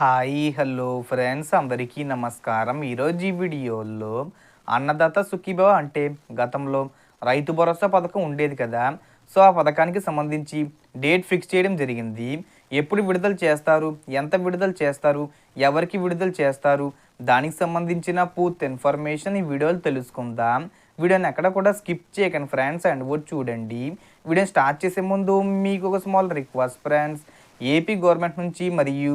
Hi hello friends. అందరికీ నమస్కారం. ఈరోజు ఈ వీడియోలో అన్నదాత సుఖీభవ అంటే గతంలో రైతు భరోసా పథకం ఉండేది కదా. సో ఆ పథకానికి సంబంధించి డేట్ ఫిక్స్ చేయడం జరిగింది. ఎప్పుడు విడుదల చేస్తారు? ఎంత విడుదల చేస్తారు? ఎవరికి విడుదల చేస్తారు? దానికి సంబంధించిన పూర్తి ఇన్ఫర్మేషన్ ఈ వీడియోలు తెలుసుకుందాం. వీడియోని ఎక్కడ కూడా స్కిప్ చేయకండి ఫ్రెండ్స్. అండ్ కూడా చూడండి. వీడియోని స్టార్ట్ చేసే ముందు మీకు ఒక small request friends. AP government నుంచి మరియు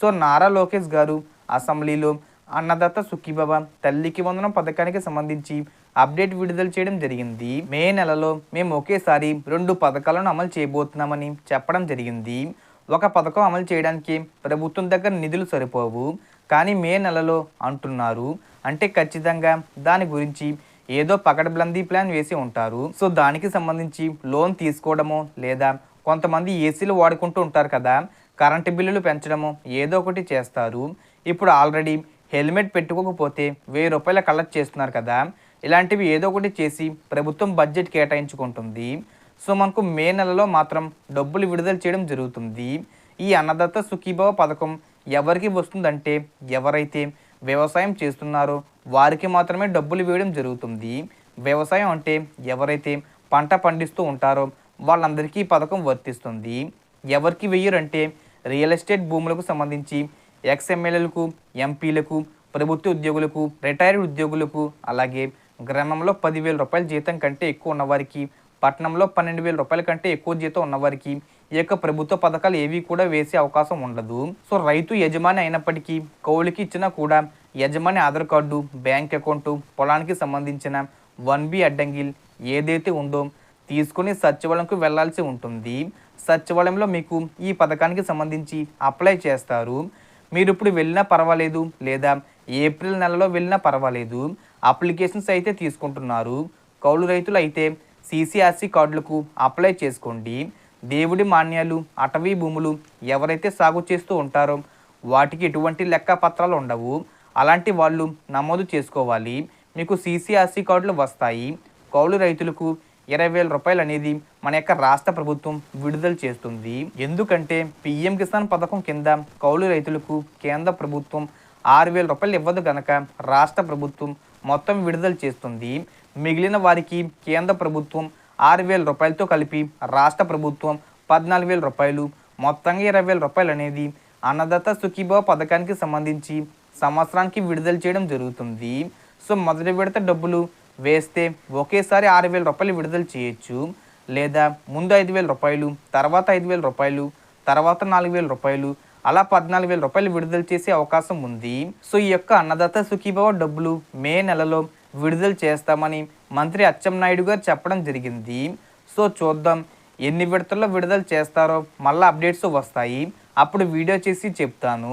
సో నారా లోకేష్ గారు అసెంబ్లీలో అన్నదాత సుఖీబాబా తల్లికి వందనం పథకానికి సంబంధించి అప్డేట్ విడుదల చేయడం జరిగింది. మే నెలలో మేము ఒకేసారి రెండు పథకాలను అమలు చేయబోతున్నామని చెప్పడం జరిగింది. ఒక పథకం అమలు చేయడానికి ప్రభుత్వం దగ్గర నిధులు సరిపోవు. కానీ మే నెలలో అంటున్నారు. అంటే ఖచ్చితంగా దాని గురించి ఏదో పకడ్బందీ ప్లాన్ వేసి ఉంటారు. సో దానికి సంబంధించి లోన్ తీసుకోవడమో లేదా కొంతమంది ఏసీలు వాడుకుంటూ ఉంటారు కదా కరెంటు బిల్లులు పెంచడము ఏదో ఒకటి చేస్తారు. ఇప్పుడు ఆల్రెడీ హెల్మెట్ పెట్టుకోకపోతే వెయ్యి రూపాయల కలెక్ట్ చేస్తున్నారు కదా. ఇలాంటివి ఏదో ఒకటి చేసి ప్రభుత్వం బడ్జెట్ కేటాయించుకుంటుంది. సో మనకు మే నెలలో మాత్రం డబ్బులు విడుదల చేయడం జరుగుతుంది. ఈ అన్నదాత సుఖీభవ పథకం ఎవరికి వస్తుందంటే ఎవరైతే వ్యవసాయం చేస్తున్నారో వారికి మాత్రమే డబ్బులు వేయడం జరుగుతుంది. వ్యవసాయం అంటే ఎవరైతే పంట పండిస్తూ ఉంటారో వాళ్ళందరికీ ఈ పథకం వర్తిస్తుంది. ఎవరికి వెయ్యరంటే రియల్ ఎస్టేట్ భూములకు సంబంధించి ఎక్స్ఎమ్మెల్యేలకు ఎంపీలకు ప్రభుత్వ ఉద్యోగులకు రిటైర్డ్ ఉద్యోగులకు అలాగే గ్రామంలో పదివేల రూపాయల జీతం కంటే ఎక్కువ ఉన్నవారికి పట్టణంలో పన్నెండు వేల రూపాయల కంటే ఎక్కువ జీతం ఉన్నవారికి ఈ యొక్క ప్రభుత్వ పథకాలు ఏవి కూడా వేసే అవకాశం ఉండదు. సో రైతు యజమాని అయినప్పటికీ కౌలుకి ఇచ్చినా కూడా యజమాని ఆధార్ కార్డు బ్యాంక్ అకౌంట్ పొలానికి సంబంధించిన వన్ బి అడ్డంగిల్ ఏదైతే ఉందో తీసుకుని సచివాలయంకు వెళ్ళాల్సి ఉంటుంది. సచివాలయంలో మీకు ఈ పథకానికి సంబంధించి అప్లై చేస్తారు. మీరు ఇప్పుడు వెళ్ళినా పర్వాలేదు లేదా ఏప్రిల్ నెలలో వెళ్ళినా పర్వాలేదు. అప్లికేషన్స్ అయితే తీసుకుంటున్నారు. కౌలు రైతులు అయితే సిసిఆర్సి కార్డులకు అప్లై చేసుకోండి. దేవుడి మాన్యాలు అటవీ భూములు ఎవరైతే సాగు చేస్తూ ఉంటారో వాటికి ఎటువంటి లెక్క పత్రాలు ఉండవు. అలాంటి వాళ్ళు నమోదు చేసుకోవాలి. మీకు సిసిఆర్సి కార్డులు వస్తాయి. కౌలు రైతులకు ఇరవై వేల రూపాయలు అనేది మన యొక్క రాష్ట్ర ప్రభుత్వం విడుదల చేస్తుంది. ఎందుకంటే పిఎం కిసాన్ పథకం కింద కౌలు రైతులకు కేంద్ర ప్రభుత్వం ఆరు వేల రూపాయలు ఇవ్వదు గనక రాష్ట్ర ప్రభుత్వం మొత్తం విడుదల చేస్తుంది. మిగిలిన వారికి కేంద్ర ప్రభుత్వం ఆరు వేల రూపాయలతో కలిపి రాష్ట్ర ప్రభుత్వం పద్నాలుగు వేల రూపాయలు మొత్తంగా ఇరవై వేల రూపాయలు అనేది అన్నదాత సుఖీభావ పథకానికి సంబంధించి సంవత్సరానికి విడుదల చేయడం జరుగుతుంది. సో మొదటి విడత డబ్బులు వేస్తే ఒకేసారి ఆరు వేల రూపాయలు విడుదల చేయొచ్చు. లేదా ముందు ఐదు వేల రూపాయలు తర్వాత ఐదు వేల రూపాయలు తర్వాత నాలుగు వేల రూపాయలు అలా పద్నాలుగు వేల రూపాయలు విడుదల చేసే అవకాశం ఉంది. సో ఈ యొక్క అన్నదాత సుఖీభావ డబ్బులు మే నెలలో విడుదల చేస్తామని మంత్రి అచ్చెన్నాయుడు గారు చెప్పడం జరిగింది. సో చూద్దాం ఎన్ని విడతల్లో విడుదల చేస్తారో మళ్ళీ అప్డేట్స్ వస్తాయి. అప్పుడు వీడియో చేసి చెప్తాను.